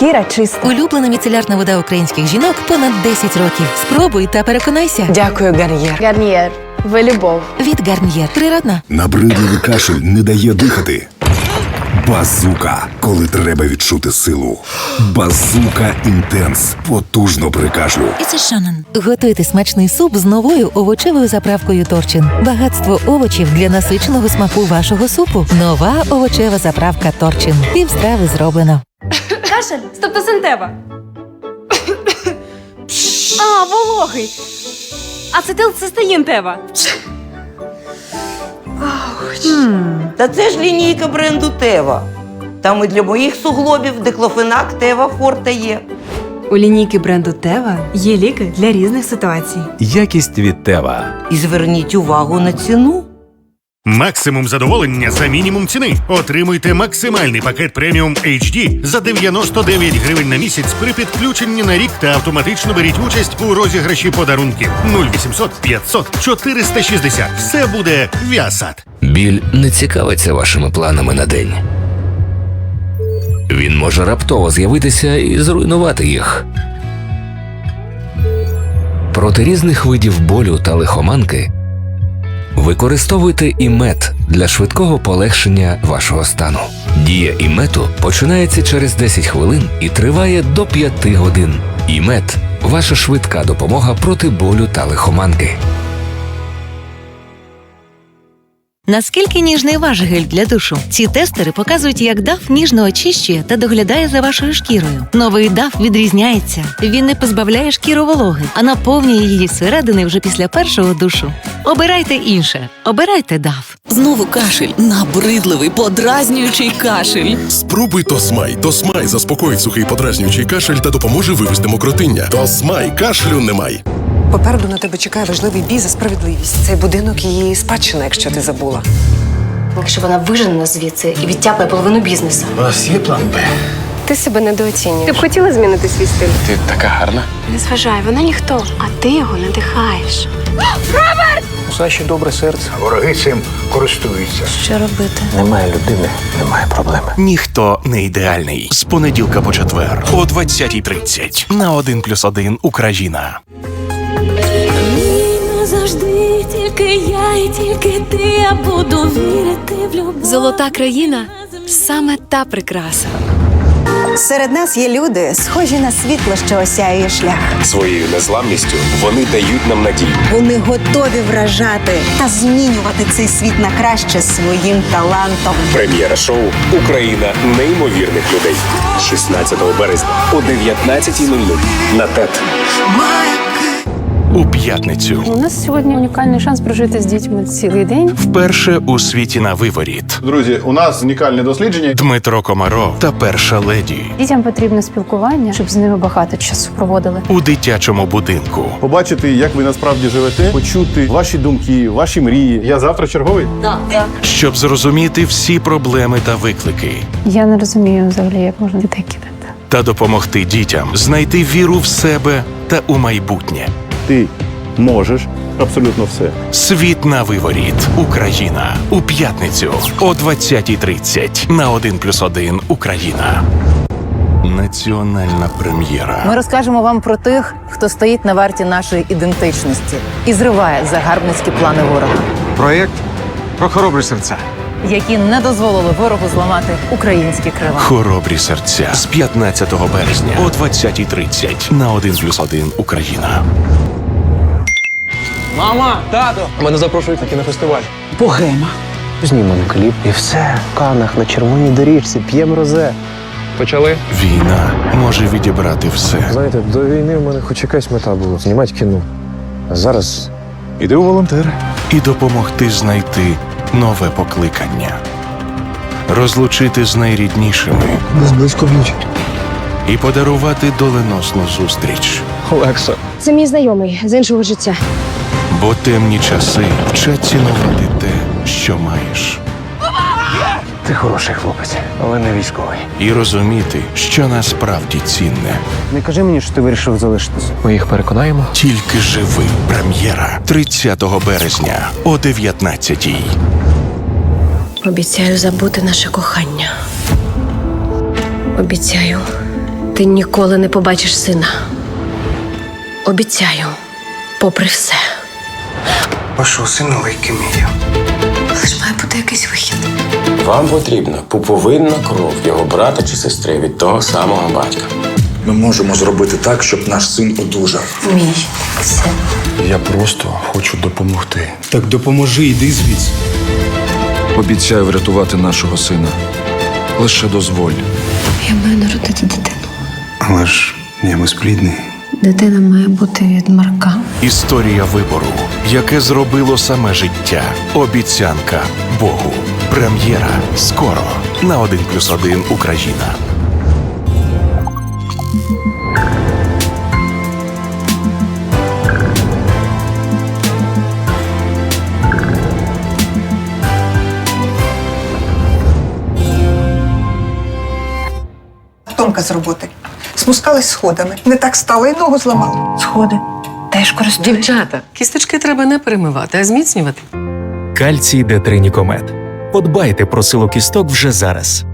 шкіра чиста. Улюблена міцелярна вода українських жінок понад 10 років. Спробуй та переконайся. Дякую, Гар'єр. Гарнієр. Ви любов. Від Гарнієр. Природна. Набридливий кашель не дає дихати. Базука, коли треба відчути силу. Базука інтенс. Потужно при кашлю. Готуйте смачний суп з новою овочевою заправкою Торчин. Багатство овочів для насиченого смаку вашого супу. Нова овочева заправка Торчин. Пів страви зроблено. Кашель. Стептосинтева. а, вологий. Ацетилцистеїн Тева. Та це ж лінійка бренду Тева. Там і для моїх суглобів диклофенак Тева Форте є. У лінійки бренду Тева є ліки для різних ситуацій. Якість від Тева. І зверніть увагу на ціну. Максимум задоволення за мінімум ціни. Отримуйте максимальний пакет преміум HD за 99 гривень на місяць при підключенні на рік та автоматично беріть участь у розіграші подарунків 0800 500 460. Все буде Віасад. Біль не цікавиться вашими планами на день. Він може раптово з'явитися і зруйнувати їх. Проти різних видів болю та лихоманки використовуйте імет для швидкого полегшення вашого стану. Дія імету починається через 10 хвилин і триває до 5 годин. Імет ваша швидка допомога проти болю та лихоманки. Наскільки ніжний ваш гель для душу? Ці тестери показують, як DAF ніжно очищує та доглядає за вашою шкірою. Новий DAF відрізняється. Він не позбавляє шкіру вологи, а наповнює її зсередини вже після першого душу. Обирайте інше. Обирайте DAF. Знову кашель, набридливий, подразнюючий кашель. Спробуй Тосмай. Тосмай заспокоїть сухий подразнюючий кашель та допоможе вивести мокротиння. Тосмай кашлю немає. Попереду на тебе чекає важливий бій за справедливість. Цей будинок її спадщина, якщо ти забула. Якщо вона вижене нас звідси і відтяпає половину бізнесу. У вас є план Б? Ти себе недооцінюєш. Ти б хотіла змінити свій стиль? Ти така гарна. Не зважай, вона ніхто, а ти його надихаєш. У Саші добре серце. Вороги цим користуються. Що робити? Немає людини, немає проблеми. Ніхто не ідеальний. З понеділка по четвер о 20.30 на 1 плюс 1 Україна. Завжди тільки я і тільки ти, я буду вірити в любов. Золота країна саме та прикраса. Серед нас є люди, схожі на світло, що осяює шлях. Своєю незламністю вони дають нам надію. Вони готові вражати та змінювати цей світ на краще своїм талантом. Прем'єра шоу Україна неймовірних людей. 16 березня о 19.00 на ТЕТ. У п'ятницю У нас сьогодні унікальний шанс прожити з дітьми цілий день. вперше у світі на виворіт. Друзі, у нас унікальне дослідження. Дмитро Комаров та перша леді Дітям потрібне спілкування, щоб з ними багато часу проводили. у дитячому будинку. Побачити, як ви насправді живете, почути ваші думки, ваші мрії. Я завтра черговий. щоб зрозуміти всі проблеми та виклики, Я не розумію взагалі, як можна дітей кидати. та допомогти дітям знайти віру в себе та у майбутнє. Ти можеш абсолютно все. Світ на виворіт. Україна у п'ятницю о 20.30 на 1+,1 Україна. Національна прем'єра. Ми розкажемо вам про тих, хто стоїть на варті нашої ідентичності і зриває загарбницькі плани ворога, Проєкт про хоробрі серця. які не дозволили ворогу зламати українські крила. Хоробрі серця з 15 березня о 20.30 на 1+,1 Україна. Мама, тато! Мене запрошують на кінофестиваль. Богема. Знімемо кліп і все. В Канах на червоній доріжці п'ємо розе. Почали? Війна може відібрати все. Знаєте, до війни в мене хоч якась мета була знімати кіно. А зараз іду у волонтери. і допомогти знайти нове покликання, розлучити з найріднішими Нас близько б'ють. і подарувати доленосну зустріч. Олекса. Це мій знайомий з іншого життя. Бо темні часи вчать цінувати те, що маєш, Ти хороший хлопець, але не військовий. і розуміти, що насправді цінне. Не кажи мені, що ти вирішив залишитися. Ми їх переконаємо. Тільки живи. Прем'єра 30 березня о 19 Обіцяю забути наше кохання. Обіцяю, ти ніколи не побачиш сина. Обіцяю, попри все. Вашого сина лейкемія. Але ж має бути якийсь вихід. Вам потрібна пуповинна кров його брата чи сестри від того самого батька. Ми можемо зробити так, щоб наш син одужав. Мій син. Я просто хочу допомогти. Так допоможи, йди звідси. Обіцяю врятувати нашого сина. Лише дозволь. Я маю народити дитину. Але ж я безплідний. Дитина має бути від Марка. Історія вибору, яке зробило саме життя. Обіцянка Богу. Прем'єра скоро на 1+,1 Україна. Томка з роботи. Спускались сходами. Не так стало і ногу зламали. Сходи. Теж користуюсь. Дівчата, кісточки треба не перемивати, а зміцнювати. Кальцій Д3 Нікомет. Подбайте про силу кісток вже зараз.